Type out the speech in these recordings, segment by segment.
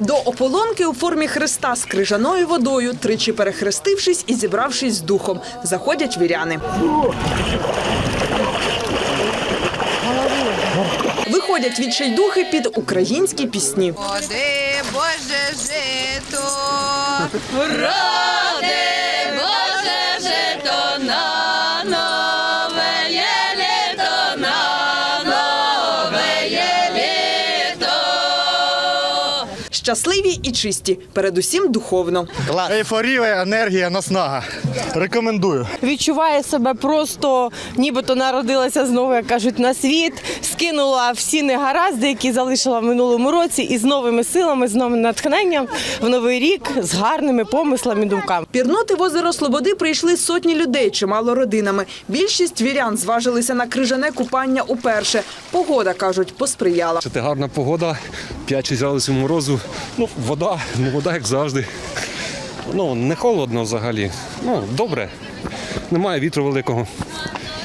До ополонки у формі хреста з крижаною водою, тричі перехрестившись і зібравшись з духом, заходять віряни. Виходять відчайдухи під українські пісні. Води, Боже, жито. Роди, Щасливі і чисті, передусім духовно. Ейфорія, енергія, наснага. Рекомендую. відчуває себе просто, нібито народилася знову, як кажуть, на світ, скинула всі негаразди, які залишила в минулому році, і з новими силами, з новим натхненням в новий рік, з гарними помислами, і думками. Пірнути в озеро Слободи прийшли сотні людей, чимало родинами. Більшість вірян зважилися на крижане купання уперше. Погода, кажуть, посприяла. Це гарна погода, 5-6 градусів морозу. Ну, вода, ну вода як завжди. Ну, не холодно взагалі. Ну, добре. Немає вітру великого.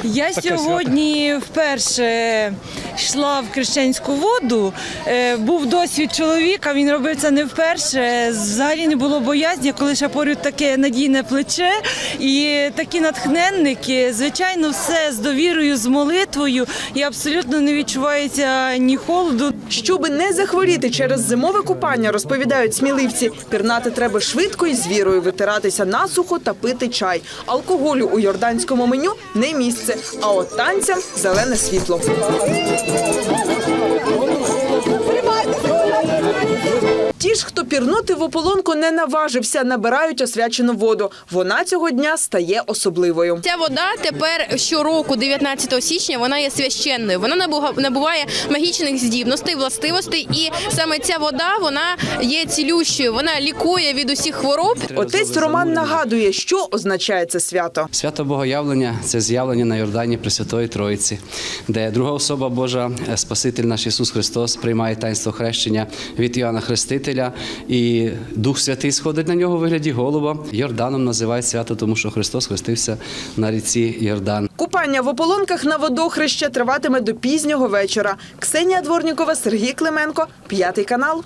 Я Таке сьогодні вперше йшла в крещенську воду. Е, Був досвід чоловіка, він робив це не вперше. Взагалі не було боязні, коли ще поряд таке надійне плече. І такі натхненники, звичайно, все з довірою, з молитвою, і абсолютно не відчувається ні холоду. Щоби не захворіти через зимове купання, розповідають сміливці, пірнати треба швидко і з вірою витиратися насухо та пити чай. Алкоголю у йорданському меню не місце, а от танцям зелене світло. Thank you. Ті ж, хто пірнути в ополонку не наважився, набирають освячену воду. Вона цього дня стає особливою. Ця вода тепер щороку, 19 січня, вона є священною. Вона набуває магічних здібностей, властивостей, і саме ця вода вона є цілющою. Вона лікує від усіх хвороб. Отець Роман нагадує, що означає це свято. Свято Богоявлення це з'явлення на Йордані Пресвятої Троїці, де друга особа Божа, Спаситель наш Ісус Христос, приймає таїнство хрещення від Іоанна Хрестителя, і Дух Святий сходить на нього в вигляді голуба. Йорданом називають свято, тому що Христос хрестився на ріці Йордан. Купання в ополонках на водохреще триватиме до пізнього вечора. Ксенія Дворнікова, Сергій Клименко, п'ятий канал.